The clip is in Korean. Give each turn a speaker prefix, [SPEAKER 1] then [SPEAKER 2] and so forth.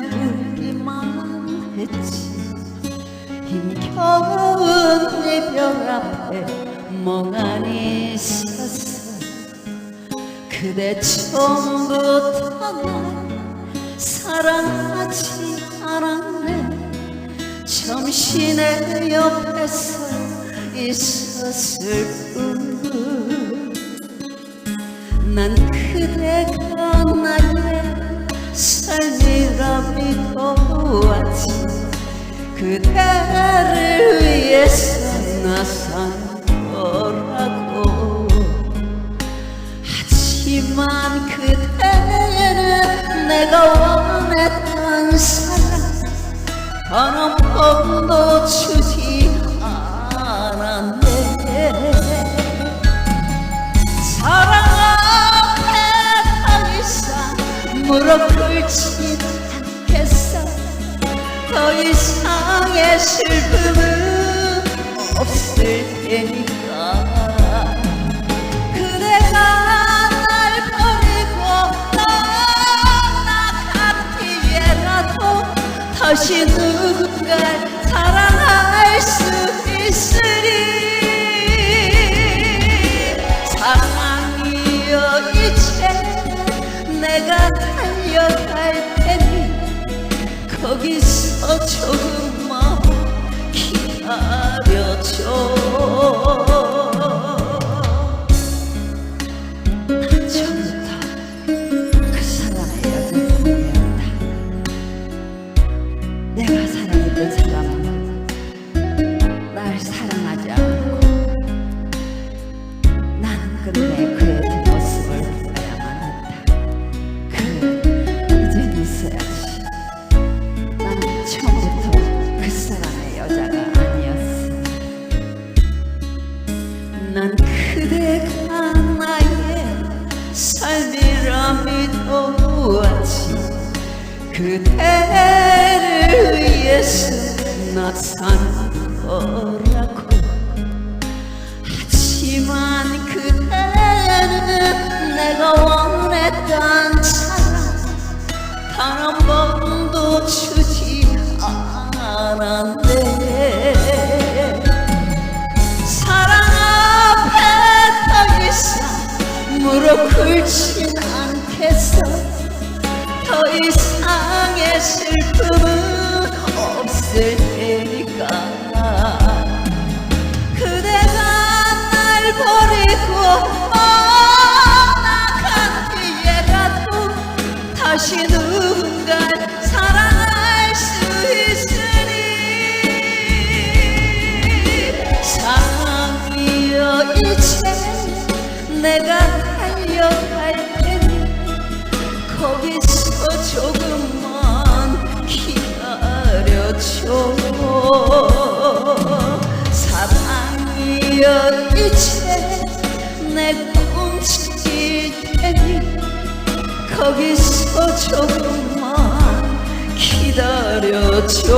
[SPEAKER 1] 배우기만 했지 힘겨운 이별 앞에 멍하니 있었어. 그대 처음부터 날 사랑하지 않았네. 점심에 옆에서 있었을 뿐난 그대가 위해서 나산 거라고? 하지만 그대는 내가 원했던 사랑 단한 번도 주지 않았네. 사랑 앞에 더 이상 무릎 꿇지 않겠어. 더 이상의 슬픔은 없을 테니까. 그대가 날 버리고 떠나간 뒤에라도 다시 누군가를 사랑할 수 있으리 래 이젠 있어야지. 나는 처음부터 그 사람의 여자가 그대를 위해서 나산 거라고. 하지만 그대는 내가 원했던 사랑 단 한 번도 주지 않았네. 사랑 앞에 더 이상 무릎 꿇진 않겠어 더 이상의 슬픔은 없을 테니까. 그대가 날 버리고 떠나간 뒤에라도 다시 누군가를 사랑할 수 있으니. 사랑이여 이제 내가 달려갈 사랑이여 이제 내가 움직일 테니 거기서 조금만 기다려줘